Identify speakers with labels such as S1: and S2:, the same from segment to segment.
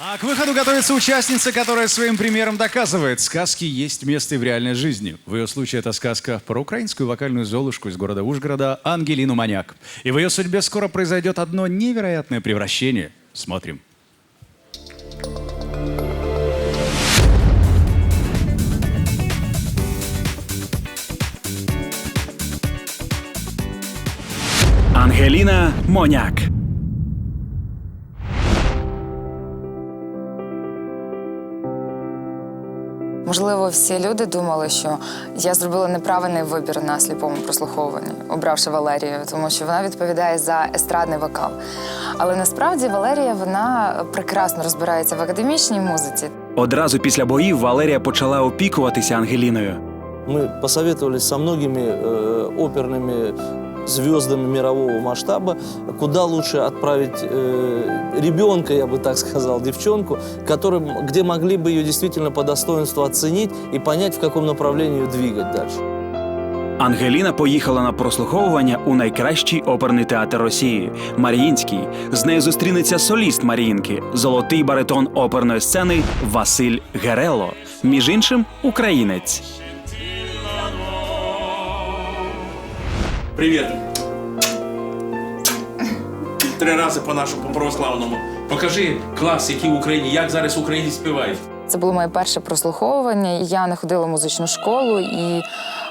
S1: А к выходу готовится участница, которая своим примером доказывает, сказки есть место и в реальной жизни. В ее случае это сказка про украинскую вокальную золушку из города Ужгорода Ангелину Маняк. И в ее судьбе скоро произойдет одно невероятное превращение. Смотрим.
S2: Ангеліна Моняк.
S3: Можливо, всі люди думали, що я зробила неправильний вибір на сліпому прослуховуванні, обравши Валерію, тому що вона відповідає за естрадний вокал. Але насправді Валерія вона прекрасно розбирається в академічній музиці.
S2: Одразу після боїв Валерія почала опікуватися Ангеліною.
S4: Мы посоветовались со многими э, оперными звездами мирового масштаба, куда лучше отправить э, ребенка, я бы так сказал, девчонку, которым, где могли бы ее действительно по достоинству оценить и понять, в каком направлении ее двигать дальше.
S2: Ангеліна поїхала на прослуховування у найкращий оперний театр Росії Маріїнський. З нею зустрінеться соліст Маріїнки, золотий баритон оперної сцени Василь Герело. Між іншим, українець.
S5: Привіт. Три рази по нашому по православному. Покажи клас, який в Україні, як зараз українці співають.
S3: Це було моє перше прослуховування. Я не ходила в музичну школу, і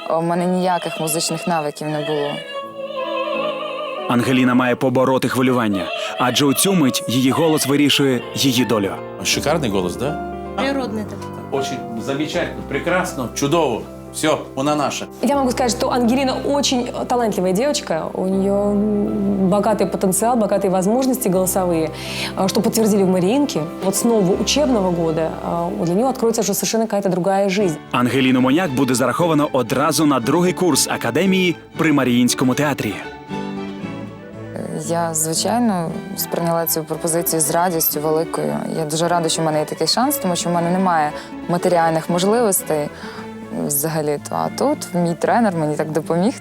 S3: у мене ніяких музичних навиків не було.
S2: Ангеліна має побороти хвилювання, адже у цю мить її голос вирішує її долю.
S5: Шикарний голос, да?
S6: Природный такой.
S5: Очень замечательно, прекрасно, чудово. Все, вона наша.
S6: Я могу сказать, что Ангелина очень талантливая девочка. У нее м, богатый потенциал, богатые возможности голосовые, а, что подтвердили в Мариинке. Вот с нового учебного года а, для нее откроется уже совершенно какая-то другая жизнь.
S2: Ангеліну Моняк буде зараховано одразу на другий курс академії при Маріїнському театрі.
S3: Я, звичайно, сприйняла цю пропозицію з радістю великою. Я дуже рада, що в мене є такий шанс, тому що в мене немає матеріальних можливостей взагалі. А тут мій тренер мені так допоміг.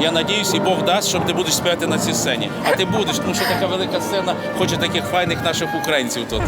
S5: Я надіюсь, і Бог дасть, щоб ти будеш співати на цій сцені. А ти будеш, тому що така велика сцена хоче таких файних наших українців тут.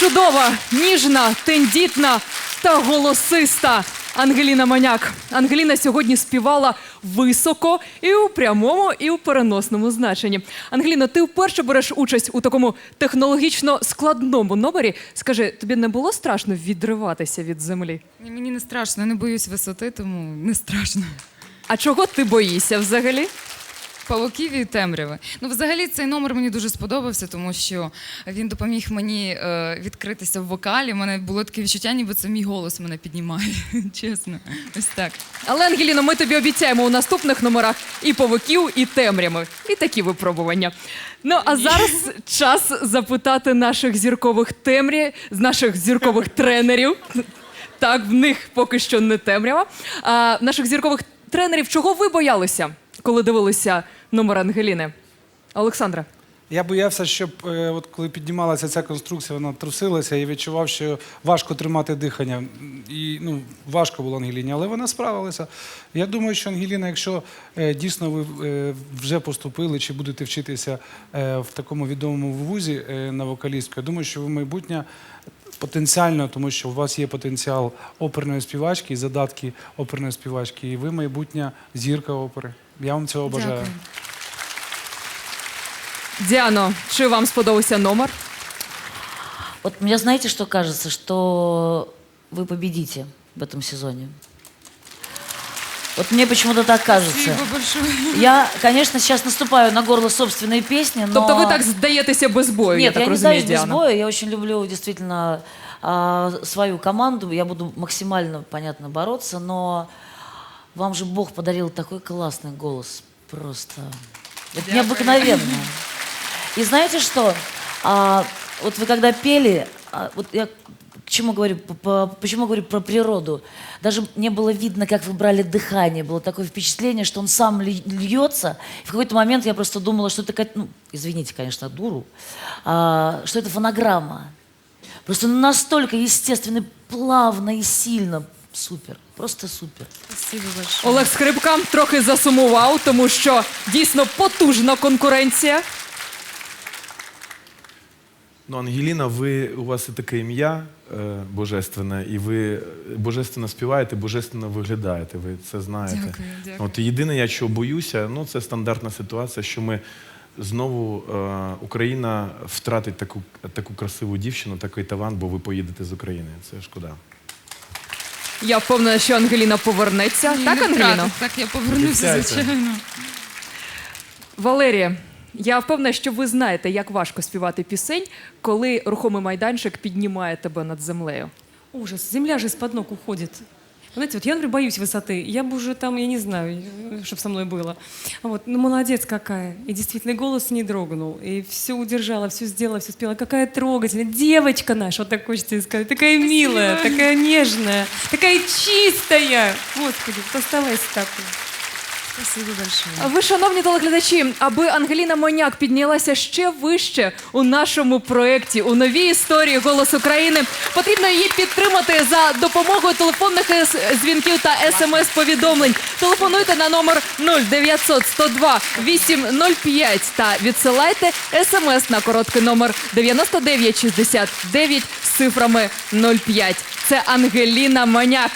S7: Чудова, ніжна, тендітна та голосиста Ангеліна Маняк. Ангеліна сьогодні співала високо і у прямому, і у переносному значенні. Ангеліно, ти вперше береш участь у такому технологічно складному номері. Скажи, тобі не було страшно відриватися від землі?
S3: Ні, Мені не страшно, я не боюсь висоти, тому не страшно.
S7: А чого ти боїшся взагалі?
S3: Павуків і темряви. Ну, взагалі, цей номер мені дуже сподобався, тому що він допоміг мені е, відкритися в вокалі. У мене було таке відчуття, ніби це мій голос мене піднімає. Чесно, ось так.
S7: Але Ангеліно, ми тобі обіцяємо у наступних номерах і павуків, і темрями, і такі випробування. Ну а зараз час запитати наших зіркових темрі, з наших зіркових тренерів. Так, в них поки що не темрява. А, наших зіркових тренерів, чого ви боялися, коли дивилися номер Ангеліни? Олександра.
S8: Я боявся, щоб е, от коли піднімалася ця конструкція, вона трусилася і відчував, що важко тримати дихання. І ну, важко було Ангеліні, але вона справилася. Я думаю, що Ангеліна, якщо е, дійсно ви е, вже поступили чи будете вчитися в такому відомому вузі на вокалістку, я думаю, що ви майбутнє потенціально, тому що у вас є потенціал оперної співачки і задатки оперної співачки, і ви майбутня зірка опери. Я вам цього бажаю.
S3: Дякую.
S7: Діано, чи вам сподобався номер?
S9: Вот мне знаете, что кажется, что вы победите в этом сезоне. Вот мне почему-то так кажется.
S3: Спасибо большое.
S9: Я, конечно, сейчас наступаю на горло собственной песни, но...
S7: Тобто ви так здаєтеся без бою,
S9: Нет,
S7: я так
S9: я не
S7: розумію,
S9: сдаюсь без
S7: Діана.
S9: боя. Я очень люблю действительно а, свою команду. Я буду максимально, понятно, бороться, но вам же Бог подарил такой классный голос. Просто. Это необыкновенно. И знаете что? А, вот вы когда пели, а, вот я к чему говорю, по- почему говорю про природу? Даже не было видно, как вы брали дыхание. Было такое впечатление, что он сам льется. И в какой-то момент я просто думала, что это, ну, извините, конечно, дуру, а, что это фонограмма. Просто настолько естественно, плавно и сильно. Супер, просто супер.
S3: Спасибо большое.
S7: Олег Скрипка трохи засумував, тому що дійсно потужна конкуренція.
S10: Ну, Ангеліна, ви у вас і таке ім'я е, божественне, і ви божественно співаєте, божественно виглядаєте. Ви це знаєте.
S3: Дякую, дякую.
S10: От єдине, я чого боюся, ну це стандартна ситуація, що ми знову е, Україна втратить таку, таку красиву дівчину, такий талант, бо ви поїдете з України. Це шкода.
S7: Я впевнена, що Ангеліна повернеться.
S3: Ні,
S7: так,
S3: не
S7: Ангеліно?
S3: втратив. Так, я повернуся,
S10: Обіцяйте.
S3: звичайно.
S7: Валерія, я впевнена, що ви знаєте, як важко співати пісень, коли рухомий майданчик піднімає тебе над землею.
S6: Ужас, земля же из-под ног уходит. Знаете, вот я, например, боюсь высоты. Я бы уже там, я не знаю, что со мной было. Вот, ну молодец какая. И действительно, голос не дрогнул. И все удержала, все сделала, все спела. Какая трогательная. Девочка наша, вот так хочется сказать. Такая милая, такая нежная, такая чистая. Господи, оставайся такой.
S3: Спасибо большое.
S7: Ви, шановні телеглядачі, аби Ангеліна Моняк піднялася ще вище у нашому проєкті у новій історії Голос України, потрібно її підтримати за допомогою телефонних дзвінків та смс-повідомлень. Телефонуйте на номер 0900 102 805 та відсилайте смс на короткий номер 9969 з цифрами 05. Це Ангеліна Моняк.